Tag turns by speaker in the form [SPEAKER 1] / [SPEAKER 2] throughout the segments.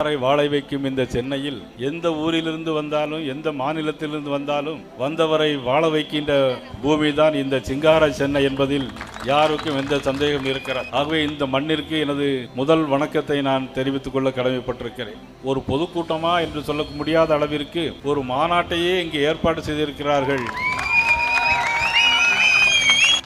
[SPEAKER 1] வாழை வாழ வைக்கும் இந்த சென்னையில் எந்த ஊரிலிருந்து வந்தாலும் எந்த மாநிலத்திலிருந்து வந்தாலும் வந்தவரை வாழ வைக்கின்ற பூமி தான் இந்த சிங்கார சென்னை என்பதில் யாருக்கும் எந்த சந்தேகம் இருக்கிறார் ஆகவே இந்த மண்ணிற்கு எனது முதல் வணக்கத்தை நான் தெரிவித்துக் கொள்ள கடமைப்பட்டிருக்கிறேன். ஒரு பொதுக்கூட்டமா என்று சொல்ல முடியாத அளவிற்கு ஒரு மாநாட்டையே இங்கு ஏற்பாடு செய்திருக்கிறார்கள்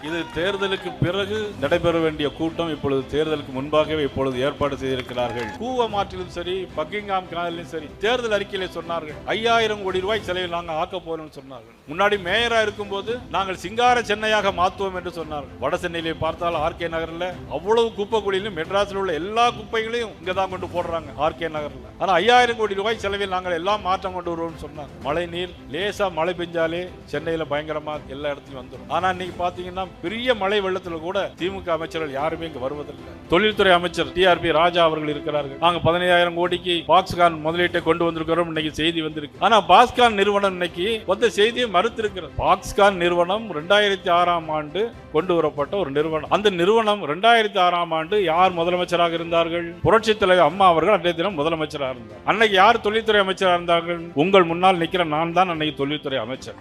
[SPEAKER 1] இது தேர்தலுக்கு பிறகு நடைபெற வேண்டிய கூட்டம் இப்பொழுது தேர்தலுக்கு முன்பாகவே இப்பொழுது ஏற்பாடு செய்திருக்கிறார்கள். கூவமாற்றிலும் சரி பக்கிங்காம் கனாலிலும் சரி தேர்தல் அறிக்கையில சொன்னார்கள். ஐயாயிரம் கோடி ரூபாய் செலவில் நாங்கள் ஆக்க போறோம்னு சொன்னார்கள். முன்னாடி மேயரா இருக்கும்போது நாங்கள் சிங்கார சென்னையாக மாற்றுவோம் என்று சொன்னார்கள். வட சென்னையிலே பார்த்தால் ஆர்கே நகர்ல அவ்வளவு குப்பை குழியிலும் மெட்ராஸில் உள்ள எல்லா குப்பைகளையும் இங்க தான் கொண்டு போடுறாங்க ஆர்கே நகர்ல. ஆனா ஐயாயிரம் கோடி ரூபாய் செலவில் நாங்கள் எல்லாம் மாற்றம் கொண்டு வருவோம்னு சொன்னாங்க. மழை நீர் லேசா மழை பெஞ்சாலே சென்னையில பயங்கரமா எல்லா இடத்துலையும் வந்துடும் ஆனா இன்னைக்கு பாத்தீங்கன்னா பெரிய மழை வெள்ளத்தில் கூட திமுக அமைச்சர்கள் யாருமே இங்க வருவதில்லை. தொழில்துறை அமைச்சர் டிஆர்பி ராஜா அவர்கள் இருக்கிறார்கள். நாங்க பதினையாயிரம் கோடிக்கு பாக்ஸ்கான் முதலீட்டை கொண்டு வந்திருக்கிறோம். இன்னைக்கு செய்தி வந்திருக்கு. ஆனா பாக்ஸ்கான் நிறுவனம் இன்னைக்கு வந்த செய்தியை மறுத்திருக்கிறது. பாக்ஸ்கான் நிறுவனம் ரெண்டாயிரத்தி ஆறாம் ஆண்டு கொண்டு வரப்பட்ட ஒரு நிறுவனம். அந்த நிறுவனம் ரெண்டாயிரத்தி ஆறாம் ஆண்டு யார் முதலமைச்சராக இருந்தார்கள்? புரட்சி தலைவர் அம்மா அவர்கள் அன்றைய தினம் முதலமைச்சராக இருந்தார். அன்னைக்கு யார் தொழில்துறை அமைச்சராக இருந்தார்கள்? உங்கள் முன்னால் நிற்கிற நான் தான் அன்னைக்கு தொழில்துறை அமைச்சர்.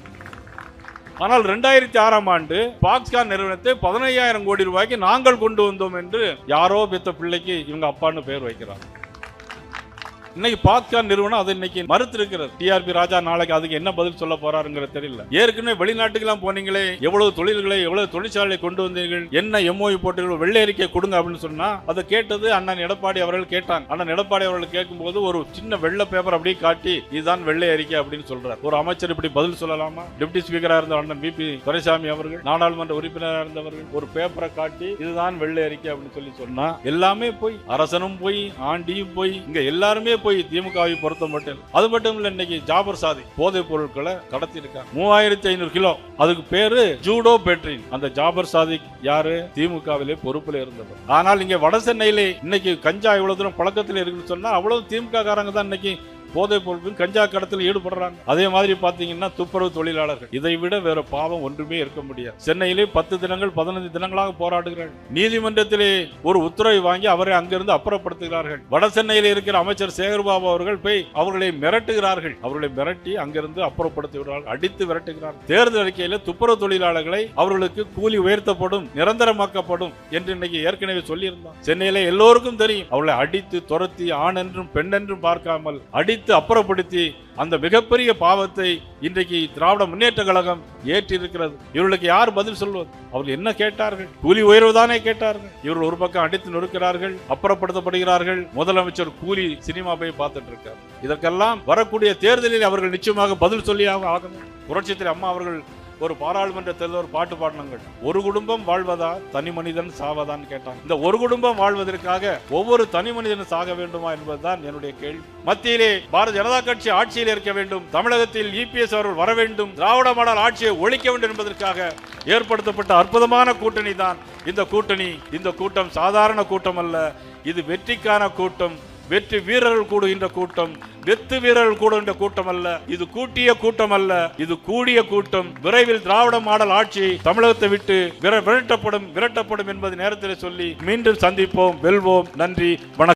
[SPEAKER 1] ஆனால் ரெண்டாயிரத்தி ஆறாம் ஆண்டு பாக்ஸ்கான் நிறுவனத்தை பதினையாயிரம் கோடி ரூபாய்க்கு நாங்கள் கொண்டு வந்தோம் என்று யாரோ பெத்த பிள்ளைக்கு இவங்க அப்பான்னு பேர் வைக்கிறாங்க. இன்னைக்கு பாக்ஸ்கான் நிறுவனம் அதை இன்னைக்கு மறுத்திருக்கிறது. டிஆர்பி ராஜா நாளைக்கு அதுக்கு என்ன பதில் சொல்ல போறாருங்கிற தெரியல. ஏற்கனவே வெளிநாட்டுக்கெல்லாம் போனீங்களே எவ்வளவு தொழில்களை எவ்வளவு தொழிற்சாலை கொண்டு வந்தீர்கள் என்ன எம்ஓஇ போட்டீர்கள் வெள்ளை அறிக்கை கொடுங்க அப்படின்னு சொன்னா அதை கேட்டது அண்ணன் எடப்பாடி அவர்கள் கேட்டாங்க. அண்ணன் எடப்பாடி அவர்கள் கேட்கும்போது ஒரு சின்ன வெள்ளை பேப்பர் அப்படியே காட்டி இதுதான் வெள்ளை அறிக்கை அப்படின்னு சொல்றார். ஒரு அமைச்சர் இப்படி பதில் சொல்லலாமா? டெப்டி ஸ்பீக்கரா இருந்த அண்ணன் பிபி துரைசாமி அவர்கள் நாடாளுமன்ற உறுப்பினராக இருந்தவர்கள் ஒரு பேப்பரை காட்டி இதுதான் வெள்ளை அறிக்கை அப்படின்னு சொல்லி சொன்னா எல்லாமே போய் அரசனும் போய் ஆண்டியும் போய் இங்க எல்லாருமே போய் திமுகவை பொறுத்த மட்டும் அது மட்டும் இல்ல இன்னைக்கு ஜாபர் சாதி போதைப் பொருட்களை கடத்தி இருக்காங்க மூவாயிரத்தி ஐநூறு கிலோ. அதுக்கு பேரு ஜூடோ பெட்ரின். அந்த ஜாபர் சாதி யாரு? திமுகவிலே பொறுப்புல இருந்தவர். ஆனால் இங்க வட சென்னையிலே இன்னைக்கு கஞ்சா இவ்வளவு தூரம் பழக்கத்தில் இருக்குன்னு சொன்னா அவ்வளவு திமுக காரங்க தான் இன்னைக்கு போதைப் பொருட்கள் கஞ்சா கடத்தில் ஈடுபடுறாங்க. அதே மாதிரி பாத்தீங்கன்னா துப்புரவு தொழிலாளர்கள். இதை விட வேற பாவம் ஒன்றுமே இருக்க முடியாது. சென்னையிலே பத்து தினங்கள் பதினைந்து தினங்களாக போராடுகிறார்கள். நீதிமன்றத்திலே ஒரு உத்தரவை வாங்கி அவரை அங்கிருந்து அப்புறப்படுத்துகிறார்கள். வட சென்னையில் இருக்கிற அமைச்சர் சேகர்பாபு அவர்கள் போய் அவர்களை மிரட்டுகிறார்கள். அவர்களை மிரட்டி அங்கிருந்து அப்புறப்படுத்தி விடுறார்கள் அடித்து விரட்டுகிறார்கள். தேர்தல் அறிக்கையில துப்புரவு தொழிலாளர்களை அவர்களுக்கு கூலி உயர்த்தப்படும் நிரந்தரமாக்கப்படும் என்று இன்னைக்கு ஏற்கனவே சொல்லியிருந்தோம் சென்னையில எல்லோருக்கும் தெரியும். அவர்களை அடித்து துரத்தி ஆண் என்றும் பெண் என்றும் பார்க்காமல் அடித்து அப்புறப்படுத்தி அந்த மிகப்பெரிய பாவத்தை இன்றைக்கு திராவிட முன்னேற்ற கழகம் ஏற்றிருக்கிறது. இவர்களுக்கு யார் பதில் சொல்வது? அவர்கள் என்ன கேட்டார்கள்? கூலி உயர்வுதானே கேட்டார்கள். இவர்கள் ஒரு பக்கம் அடித்து நொறுக்கிறார்கள் அப்புறப்படுத்தப்படுகிறார்கள். முதலமைச்சர் கூலி சினிமா போய் பார்த்துட்டு இருக்கார் இதற்கெல்லாம் வரக்கூடிய தேர்தலில் அவர்கள் நிச்சயமாக பதில் சொல்லியாக ஆகணும். புரட்சித்தில் அம்மா அவர்கள் ஒரு பாராளுமன்ற தேர்தல் ஒரு பாட்டு பாடினாங்க ஒரு குடும்பம் வாழ்வதா தனி மனிதன் சாவதான்னு கேட்டாங்க. இந்த ஒரு குடும்பம் வாழ்வதற்காக ஒவ்வொரு தனி மனிதனும் சாக வேண்டுமா என்பதுதான் என்னுடைய கேள்வி. மத்தியிலே பாரதிய ஜனதா கட்சி ஆட்சியில் இருக்க வேண்டும். தமிழகத்தில் இபிஎஸ் அவர்கள் வர வேண்டும். திராவிட மாடல் ஆட்சியை ஒழிக்க வேண்டும் என்பதற்காக ஏற்படுத்தப்பட்ட அற்புதமான கூட்டணி தான் இந்த கூட்டணி. இந்த கூட்டம் சாதாரண கூட்டம் அல்ல இது வெற்றிக்கான கூட்டம். வெற்றி வீரர்கள் கூடுகின்ற கூட்டம். வெத்து வீரர்கள் கூட கூட்டம் அல்ல. இது கூட்டிய கூட்டம் அல்ல. இது கூடிய கூட்டம். விரைவில் திராவிட மாடல் ஆட்சி தமிழகத்தை விட்டு விரட்டப்படும் விரட்டப்படும் என்பது நேரத்தில் சொல்லி மீண்டும் சந்திப்போம். வெல்வோம். நன்றி. வணக்கம்.